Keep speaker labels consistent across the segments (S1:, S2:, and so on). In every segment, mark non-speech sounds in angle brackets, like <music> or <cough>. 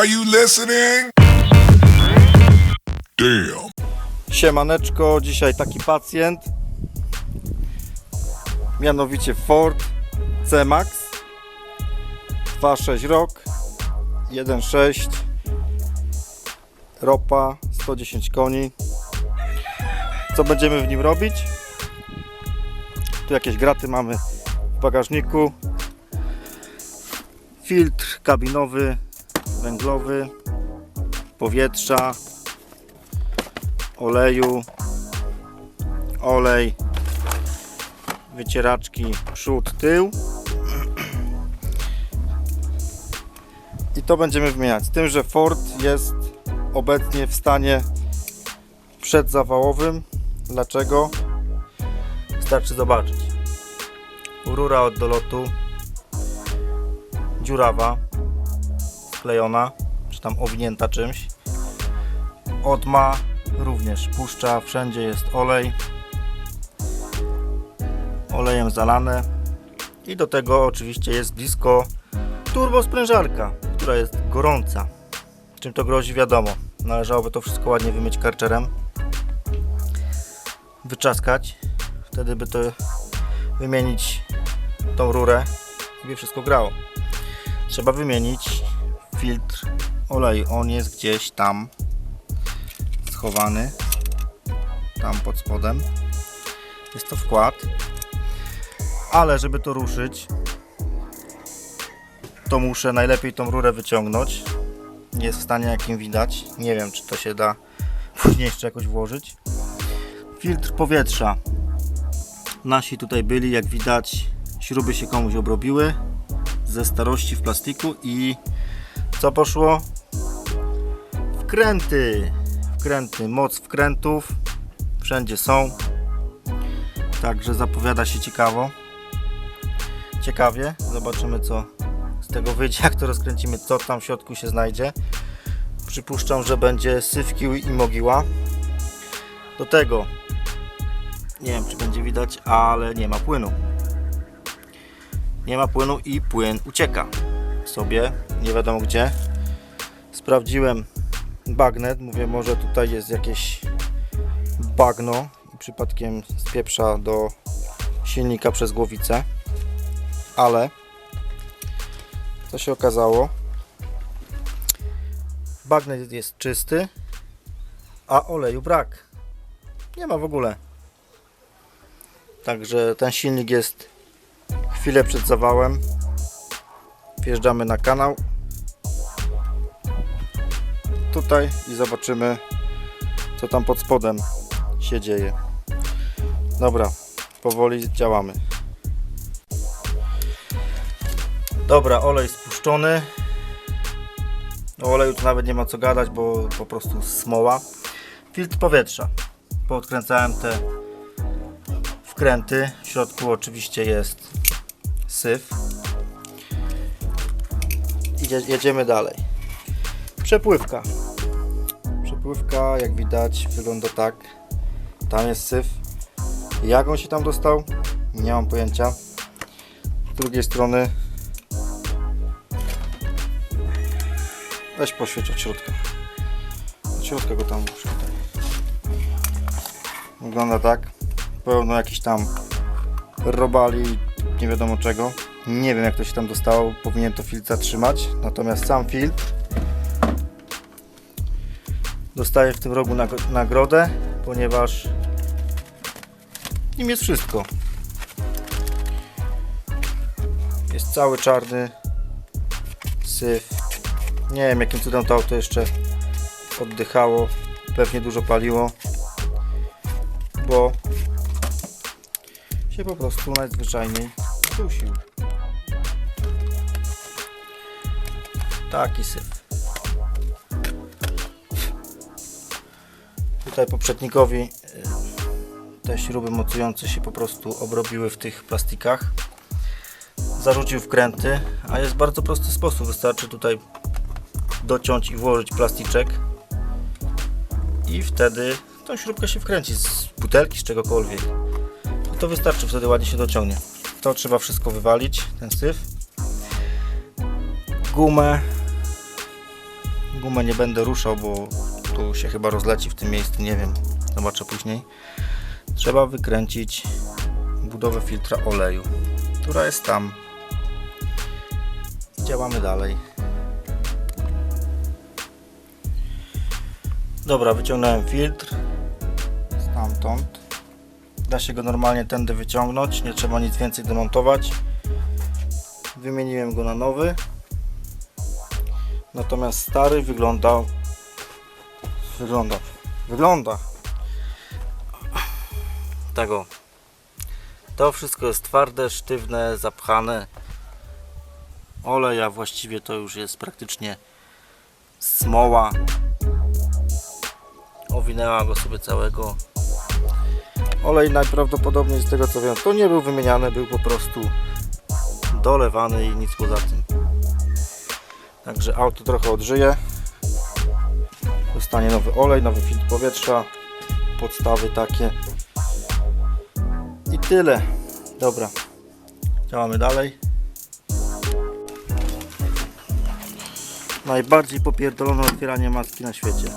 S1: Are you listening? Damn.
S2: Siemaneczko, dzisiaj taki pacjent. Mianowicie Ford C-Max 2.6 rok 1.6 ropa 110 koni co będziemy w nim robić tu jakieś graty mamy w bagażniku filtr kabinowy węglowy powietrza oleju, olej, wycieraczki przód, tył <clears throat> i to będziemy wymieniać. Z tym, że Ford jest obecnie w stanie przedzawałowym. Dlaczego? Wystarczy zobaczyć. Rura od dolotu dziurawa, sklejona, czy tam owinięta czymś. Odma również puszcza, wszędzie jest olej. Olejem zalane. I do tego oczywiście jest blisko turbosprężarka, która jest gorąca. Czym to grozi wiadomo. Należałoby to wszystko ładnie wymyć karczerem. Wyczaskać. Wtedy by to wymienić tą rurę i by wszystko grało. Trzeba wymienić filtr. Oleju. On jest gdzieś tam schowany. Tam pod spodem. Jest to wkład. Ale żeby to ruszyć to muszę najlepiej tą rurę wyciągnąć. Nie jest w stanie jakim widać. Nie wiem czy to się da później jeszcze jakoś włożyć. Filtr powietrza. Nasi tutaj byli jak widać śruby się komuś obrobiły ze starości w plastiku i co poszło? Wkręty. Wkręty, moc wkrętów. Wszędzie są. Także zapowiada się ciekawo. Ciekawie, zobaczymy co z tego wyjdzie, <laughs> jak to rozkręcimy, co tam w środku się znajdzie. Przypuszczam, że będzie syf, kiwi i mogiła. Do tego. Nie wiem czy będzie widać, ale nie ma płynu. Nie ma płynu i płyn ucieka. Sobie, nie wiadomo gdzie sprawdziłem bagnet. Mówię, może tutaj jest jakieś bagno i przypadkiem spieprza do silnika przez głowicę. Ale co się okazało? Bagnet jest czysty, a oleju brak. Nie ma w ogóle. Także ten silnik jest chwilę przed zawałem. Wjeżdżamy na kanał tutaj i zobaczymy co tam pod spodem się dzieje. Dobra powoli działamy. Dobra olej spuszczony. O oleju tu nawet nie ma co gadać bo po prostu smoła. Filtr powietrza. Poodkręcałem te wkręty. W środku oczywiście jest syf. Idzie, jedziemy dalej. Przepływka. Przepływka, jak widać, wygląda tak. Tam jest syf. Jak on się tam dostał? Nie mam pojęcia. Z drugiej strony weź poświeć od środka. Od środka go tam. Wygląda tak. Pełno jakichś tam robali, nie wiadomo czego. Nie wiem jak to się tam dostało, powinien to filtr zatrzymać. Natomiast sam filtr dostaje w tym rogu nag- nagrodę, ponieważ nim jest wszystko. Jest cały czarny syf. Nie wiem jakim cudem to auto jeszcze oddychało. Pewnie dużo paliło, bo się po prostu najzwyczajniej dusił. Taki syf. Tutaj poprzednikowi y, te śruby mocujące się po prostu obrobiły w tych plastikach. Zarzucił wkręty, a jest bardzo prosty sposób. Wystarczy tutaj dociąć i włożyć plasticzek i wtedy tą śrubkę się wkręci z butelki, z czegokolwiek. I to wystarczy, wtedy ładnie się dociągnie. To trzeba wszystko wywalić, ten syf. Gumę Gumę nie będę ruszał, bo tu się chyba rozleci w tym miejscu, nie wiem. Zobaczę później. Trzeba wykręcić budowę filtra oleju, która jest tam. Działamy dalej. Dobra, wyciągnąłem filtr stamtąd. Da się go normalnie tędy wyciągnąć, nie trzeba nic więcej demontować. Wymieniłem go na nowy. Natomiast stary wygląda wygląda. Wygląda. Tego. To wszystko jest twarde, sztywne, zapchane. Olej, a właściwie to już jest praktycznie smoła. Owinęła go sobie całego. Olej najprawdopodobniej z tego co wiem to nie był wymieniany, był po prostu dolewany i nic poza tym. Także auto trochę odżyje. Dostanie nowy olej, nowy filtr powietrza, podstawy takie. I tyle. Dobra. Działamy dalej. Najbardziej popierdolone otwieranie maski na świecie.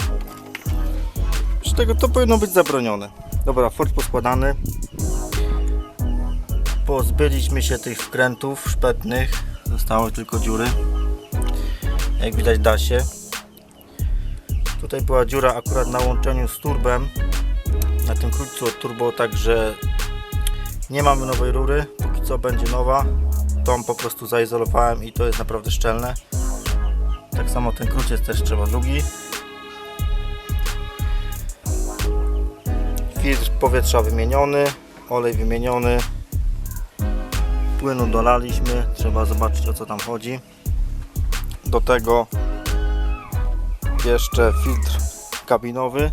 S2: Z tego to powinno być zabronione. Dobra, Ford poskładany. Pozbyliśmy się tych wkrętów szpetnych. Zostały tylko dziury jak widać da się tutaj była dziura akurat na łączeniu z turbem. Na tym krótcu od turbo także nie mamy nowej rury. Póki co będzie nowa. Tą po prostu zaizolowałem i to jest naprawdę szczelne. Tak samo ten króciec też trzeba drugi. Filtr powietrza wymieniony olej wymieniony. Płynu dolaliśmy trzeba zobaczyć o co tam chodzi. Do tego jeszcze filtr kabinowy,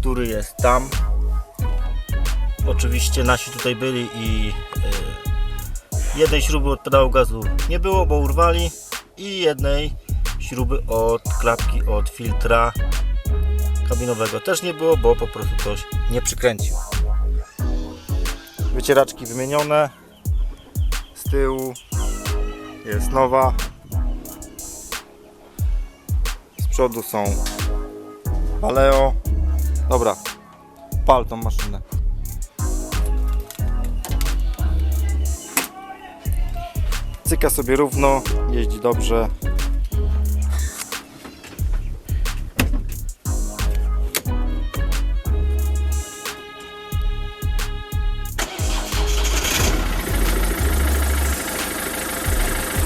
S2: który jest tam. Oczywiście nasi tutaj byli i y, jednej śruby od pedału gazu nie było, bo urwali i jednej śruby od klapki od filtra kabinowego też nie było, bo po prostu ktoś nie przykręcił. Wycieraczki wymienione. Z tyłu jest nowa, przodu są Paleo. Dobra, pal tą maszynę. Cyka sobie równo, jeździ dobrze.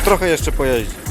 S2: Trochę jeszcze pojeździ.